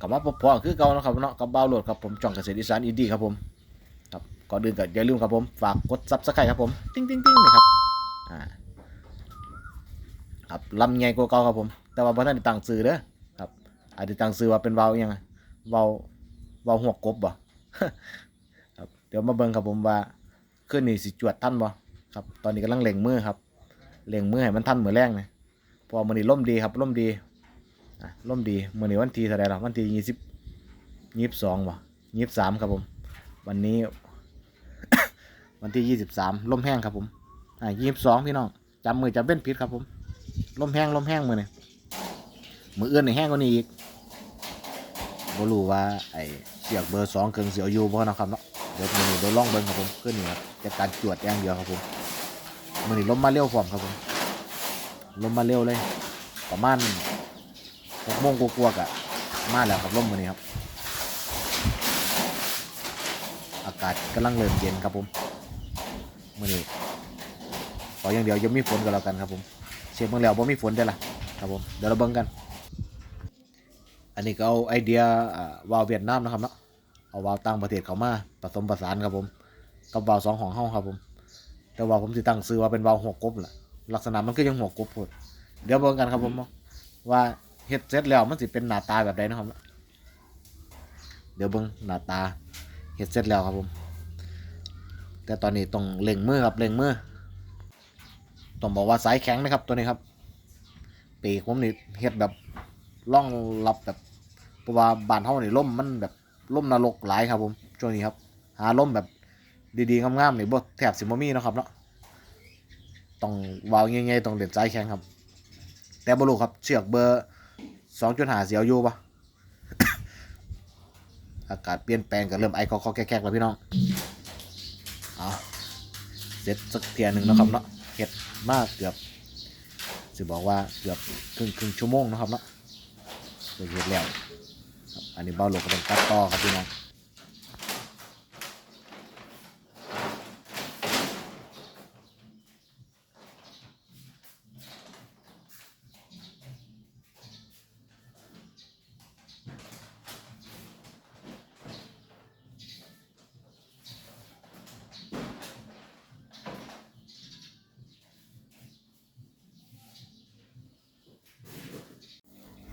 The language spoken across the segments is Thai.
กลับมาพบพ่อคือเก่านะครับเนาะกับเบาโหลดครับผมจ่องเกษตรอีสานอินดี้ครับผมครับก่อนอื่นก็อย่าลืมครับผมฝากกดซับสไครต์ครับผมติ้งติ้งติ้งเลยครับอ่าครับลำใหญ่กว่าเก่าครับผม แต่ว่าบ่ทันตั้งชื่อเด้อครับอาจจะตั้งชื่อว่าเป็นเบาอยังไงเบาเบาหัวกบบ่ครับเดี๋ยวมาเบิ่งครับผมว่าคืนนี้สิจวดทันบ่ครับตอนนี้กำลังเล็งมือครับเล็งมือให้มันทันเหมื้อแรงนะพอมื้อนี้ลมดีครับลมดี อะร่มดีเมื่อนี้วันที่เท่าไหรหรอวันที่ยี่สิบยี่สิบสองวะยี่สิบสามครับผม วันนี้ วันที่ยี่สิบสามลมแห้งครับผมอ่ายี่สิบสองพี่น้องจำมือจำเป็นผิดครับผมลมแห้งลมแห้งมือนี่มืออื่นในแห้งกว่านี้อีกบ่รู้ว่าไอ้เสียกเบอร์สองเกิงเสียวอยู่บ่นะครับเนาะเดี๋ยวมือนี้เดี๋ยวลองเบิ่งครับผมขึ้นนี่ครับจัดการจวดอย่างเดียวครับผมมือนี้ลมมาเร็วพร้อมครับผมลมมาเร็วเลย ประมาณ หกโมงกลัวๆกะมาแล้วครับร่มวันนี้ครับ อากาศกำลังเริ่มเย็นครับผมมื่อนี้ขออย่างเดียวยังมีฝนก็แล้วกันครับผมเช็คเมื่อแล้วว่ามีฝนได้ละครับผมเดี๋ยวเราเบิ่งกัน อันนี้ก็เอาไอเดียวาวเวียดนามนะครับเนาะเอาวาวต่างประเทศเขามาผสมผสานครับผมกับวาวสองของห้องครับผม แต่ว่าผมจะตั้งซื้อว่าเป็นวาวหัวกบล่ะลักษณะมันก็ยังหัวกบพูดเดี๋ยวเบิ่งกันครับผมว่า เฮ็ดเสร็จแล้วมันสิเป็นหน้าตาแบบใดนะครับ เดี๋ยวเบิ่งหน้าตาเฮ็ดเสร็จแล้วครับผม แต่ตอนนี้ต้องเล็งมือครับเล็งมือต้องบอกว่าสายแข็งนะครับตัวนี้ครับ ปีกผมนี่เฮ็ดแบบล่องรับแบบเพราะว่าบานเฮานี่ล่มมันแบบล่มนรกหลายครับผมช่วงนี้ครับ หาล่มแบบดีๆงามๆนี่บ่แทบสิบ่มีเนะครับเนาะต้องวาวง่ายๆต้องเด็ดสายแข็งครับ แต่บ่รู้ครับเชือกเบอร์ สองจุดหาเสียวอยู่ปะอากาศเปลี่ยนแปลงกับเริ่มไอคอคอแกกๆแล้วพี่น้องเอาเสร็จสักเทียหนึ่งนะครับเนาะเห็ดมากเกือบจะบอกว่าเกือบครึ่งครึ่งชั่วโมงนะครับเนาะเสร็จเห็ดแล้วครับอันนี้เบาหลงก็ต้องตัดต่อครับพี่น้อง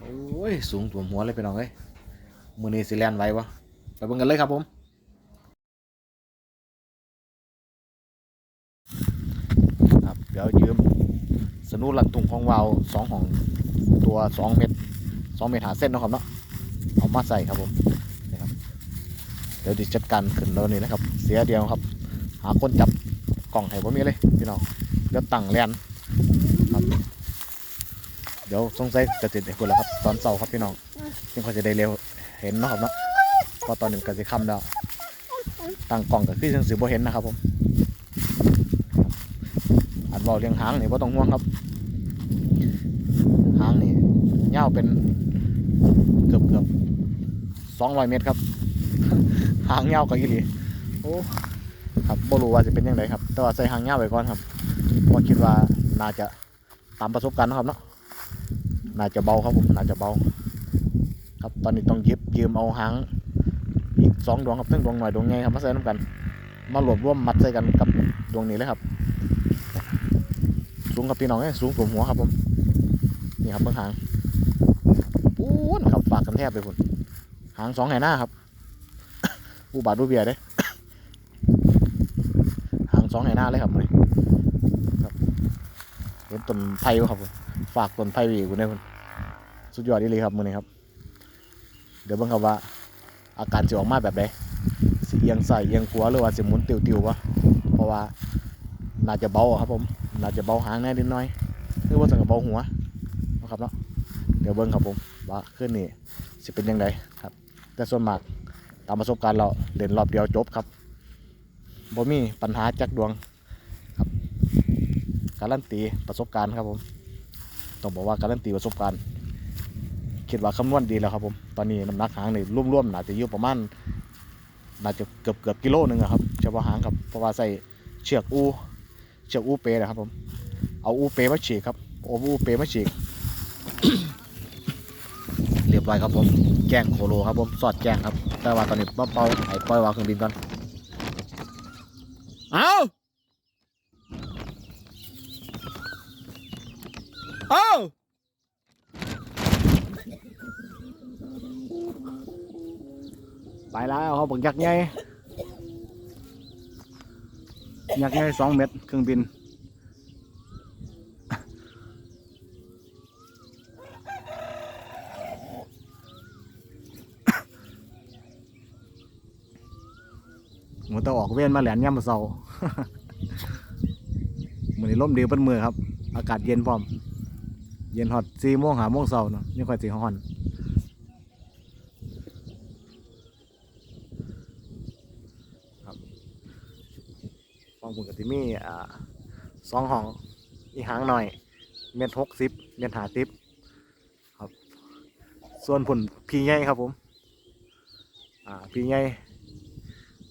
โอ้ย สูงตัวหัวเลยพี่น้องเอ้ยมือนี้สิแลนไหววะไปเบิ่งกันเลยครับผม ครับ เดี๋ยวยืมสนุลันตุงของวาวสองของตัวสองเม็ดสองเม็ดหาเส้นนะครับเนาะเอามาใส่ครับผมนี่ครับเดี๋ยวดิจัดการขึ้นแล้วนี่นะครับ เสียเดียวครับ หาคนจับกล่องให้ผมมีเลยพี่น้องเดี๋ยวตั้งแลนครับ เดี๋ยวสงสัยจะติดไอ้คนแล้วครับ ตอนเสาร์ครับพี่น้องจึงเขาจะได้เร็วเห็นนะครับเนาะเพอตอนนี้มันก็จะค่ำแล้วตั้งกล่องก็คือจังสือบ่เห็นนะครับผมอันเบาเรียงหางนี่บ่ต้องห่วงครับหางนี่ยาวเป็นเกือบเกือบสองร้อยเมตรครับ หางยาวกว่าอีหลีโอ้ครับบ่รู้ว่าจะเป็นยังไงครับ แต่ว่าใส่หางยาวไว้ก่อนครับเพราะคิดว่าน่าจะตามประสบการณ์นะครับเนาะ น่าจะเบาครับผมน่าจะเบา ครับตอนนี้ต้องยิบยืมเอาหางอีกสองดวงครับซึ่งดวงหน่อยดวงใหญ่ครับมาใส่น้ำกัน มารวบรวมมัดใส่กันกับดวงนี้เลยครับ สูงกับพี่น้องเอ้ยสูงผมหัวครับผมนี่ครับเบื้องหางปูนครับฝากกันแทบไปพุ่นหางสองแห่หน้าครับอูบาดอูเบียเด้หางสองแห่หน้าเลยครับนี่ครับเห็นต้นไผ่ครับผม ฝากต้นไผ่ไว้อีกคนได้คนสุดยอดดีเลยครับมือนี้ครับ เดี๋ยวเบิ่งครับว่า อาการจะออกมาแบบใดสิเอียงใส่เอียงขวาหรือว่าสิหมุนติวๆวะเพราะว่าน่าจะเบาครับผมน่าจะเบาหางแน่นิดหน้อยหรือว่าสังกับเบาหัวนะครับเนาะเดี๋ยวเบิ่งครับผมว่าขึ้นนี่สิเป็นยังไงครับ แต่ส่วนมากตามประสบการณ์เราเล่นรอบเดียวจบครับบ่มีปัญหาจักดวงครับการันตีประสบการณ์ครับผม ต้องบอกว่าการันตีประสบการณ์คิดว่าคำนวณดีแล้วครับผมตอนนี้น้ำหนักหางนี่ร่วมๆน่าจะอยู่ประมาณน่าจะเกือบเกือบกิโลหนึ่งครับเฉพาะหางครับเพราะว่าใส่เชือกอูเชือกอูเปนะครับผมเอาอูเปมาฉีกครับเออูเปมาฉีกเรียบร้อยครับผมแกงโคโลครับผมสอดแกงครับ แต่ว่าตอนนี้เป่าไอ้ปล่อยวางเครื่องบินก่อนเอา เอาไปแล้วเขาบอกยักษ์ใหญ่ยากให้สองเม็ดเครื่องบินหมูตะออกเว้นมาแหลนย่ำมาเสามือนี้ร่มดียวเป็นมือครับ อากาศเย็นพร้อม เย็นฮอตสี่โมงหาโมงเสาเนาะยังค่อยสีฮ้อนครับฟังผมกับทิมีอ่าสองห้องอีหางหน่อย เม็ดหกสิบเม็ดหาสิบครับ ส่วนผลพีใหญ่ครับผม อ่าพีใหญ่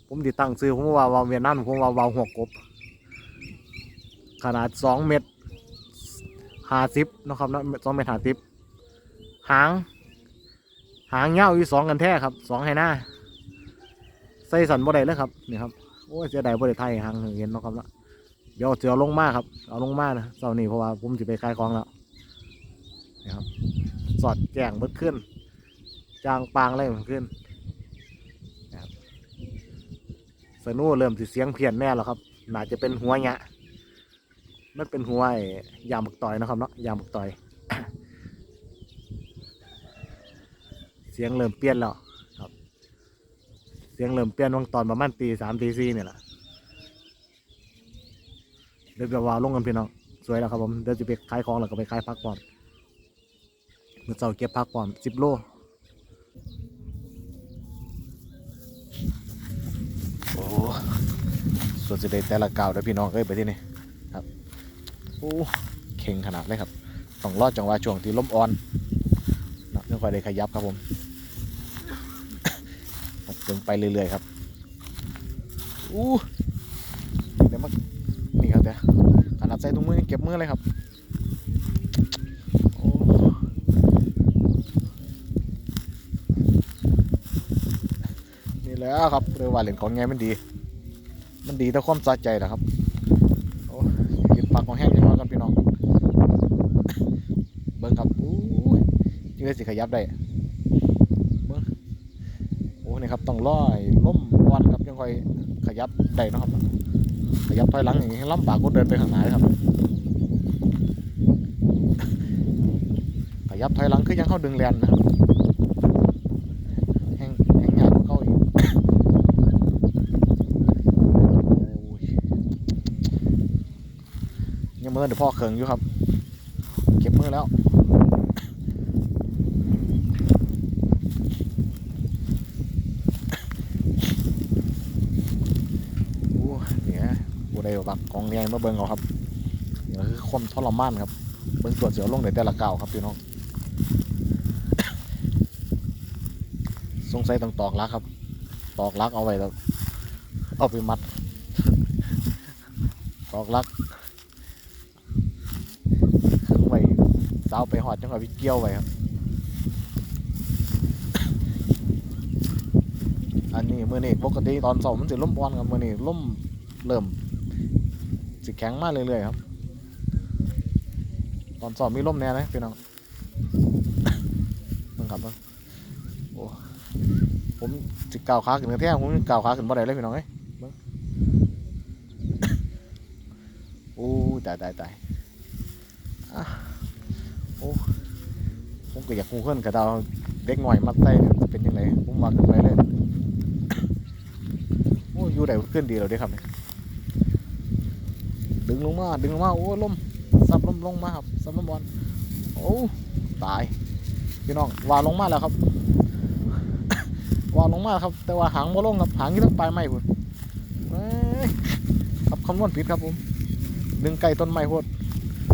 ผมติดตั้งซื้อผมว่าวาวเวียดนามผมว่าวาวหัวกบ ขนาดสองเม็ด หาสิบนะครับนะสองเม็ดห้าสิบหาง หางเงาวอยู่สองกันแท้ครับสองให้หน้าใส่สันบ่ได้เลยครับนี่ครับโอ้เสียดายบ่ได้ไทยหางเห็นนะครับนะเดี๋ยวจอลงมาครับเอาลงมานะเสาร์นี้เพราะว่าผมจะไปขายของแล้วนี่ครับสอดแจงเบิดขึ้น จางปางอะไรมันขึ้นสนูเริ่มสิเสียงเพี้ยนแน่แล้วครับ น่าจะเป็นหัวหยะ มันเป็นหัวไอยามบักต่อยนะครับเนาะยามบักต่อย เสียงเริ่มเปลี่ยนแล้วครับ เสียงเริ่มเปลี่ยนวงตอนประมาณตีสามตีสี่เนี่ยแหละเดี๋ยวจะว่าลงกันพี่น้องสวยแล้วครับผมเดี๋ยวจะไปขายของแล้วก็ไปขายพักก่อนเมื่อเช้าเก็บพักก่อนสิบโลโอ้ส่วนสิได้แต่ละก่าวเด้อพี่น้องเอ้ยไปที่นี่ โอ้เข่งขนาดเลยครับต้องรอดจังหวะช่วงที่ล้มอ่อนนะไม่ค่อยได้ขยับครับผมครับเดินไปเรื่อยๆครับอู้เดี๋ยวมานี่ครับเดี๋ยวขนาดใส่ถุงมือยังเก็บมือเลยครับนี่แหล้วครับเรียกว่าเล่นของไงมันดี มันดีแต่ความสะใจนะครับ กินปากของแห้งยังไงกันพี่น้อง เบิ่งครับอู้ยยังได้สิขยับได้เบิ่งโอ้นี่ครับต้องร้อยล้มวันครับยังค่อยขยับได้นะครับ ขยับถอยหลังอย่างนี้ลำบากก็เดินไปข้างหน้าครับ ขยับถอยหลังคือยังเข้าดึงแลนนะครับแห้งแห้งยากกว่าเข้าอีก โอ้ยยัง มือเดี๋ยวพ่อเขิงอยู่ครับ เก็บมือแล้วโอ้เนี่ยบูได้บักกองใหญ่มาเบิ่งเอาครับนี่คือความทรมานครับ เบิ่งตัวเสียวลงในแต่ละก้าวครับพี่น้อง สงสัยต้องตอกลักครับ ตอกลักเอาไว้แล้วเอาไปมัด ตอกลักขึงไว้ สาวไปหอดจังหวะวิเกี่ยวไว้ครับ อันนี้มือนี้ปกติตอนสองมันสิล่มอ่อนครับมือนี้ล่มเริ่มสิแข็งมากเรื่อยๆครับ ตอนสอบมีล่มแน่นะพี่น้องมึงครับมึงโอ้ผมสิก่าวขาขึ้นแทกผมก่าวขาขึ้นบ่ได้เลยพี่น้องเอ้ยมึงโอ้ตายตายตาย โอ้ผมก็อยากคูเขึ้นกระดาวเด็กหน่อยมัดไส้เนี่ยจะเป็นยังไงผมมาขึ้นไปเลยโอ้อยู่ไหนขึ้นดีเราได้ครับเนี่ยดึงลงมาดึงลงมาโอ้ล้มซับล้มลงมาครับซับล้มบอลโอ้ตายพี่น้องวาลงมาแล้วครับวาลงมาครับ แต่ว่าหางบ่ลงครับหางที่ต้องปลายไม้พุ่นครับคำนวณผิดครับผมดึงไก่ต้นไม้พุ่น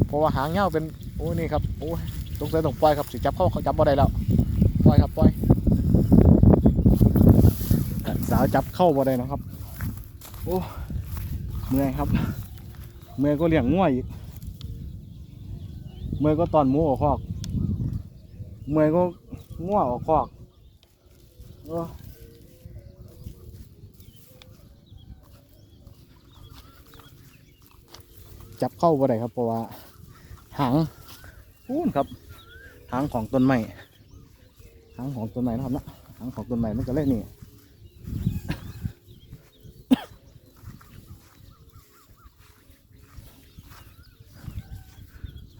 เพราะว่าหางเงาเป็น โอ้นี่ครับโอ้ยตรงใจต้งปล่อยครับสิจับเข้าเขาจับบ่ได้แล้วปล่อยครับปล่อยสาวจับเข้าบ่ได้นะครับ โอ้เมื่อยครับ เมื่อยก็เลี้ยงง่วยอีกเมื่อยก็ตอนหมูออกคอก เมื่อยก็ง่วออกคอกเออจับเข้าบ่ได้ครับเพราะว่าหาง พูนครับหางของต้นไม้หางของต้นไม้นะครับนะหางของต้นไม้มันก็เลยนี่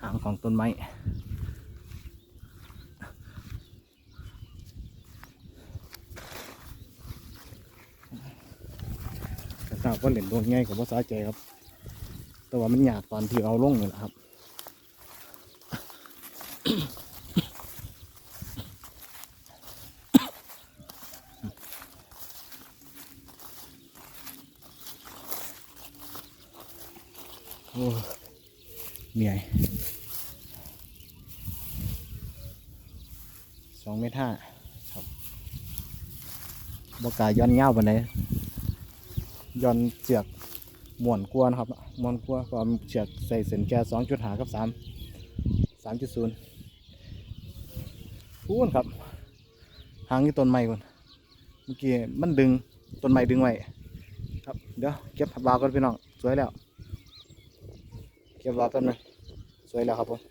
หางของต้นไม้แต่ถ้าก็เล่นโดวงง่ายกับภาษาใจครับ แต่ว่ามันยากตอนที่เอาลงนี่แหละครับ เหนื่อยสองเมตรห้าครับบกาย้อนเงาวปานใดย้อนเสือกม่วนกลัวนะครับม่วนกลัวความเสือกใส่เส้นแก่สองจุดหากับสามสามจุดศูนย์พูนครับ หางที่ต้นไม้ก่อนเมื่อกี้มันดึงต้นไม้ดึงไว้ครับ เดี๋ยวเก็บผักบาวกันพี่น้อง สวยแล้ว เก็บรอแป๊บนึงสวยแล้วครับผม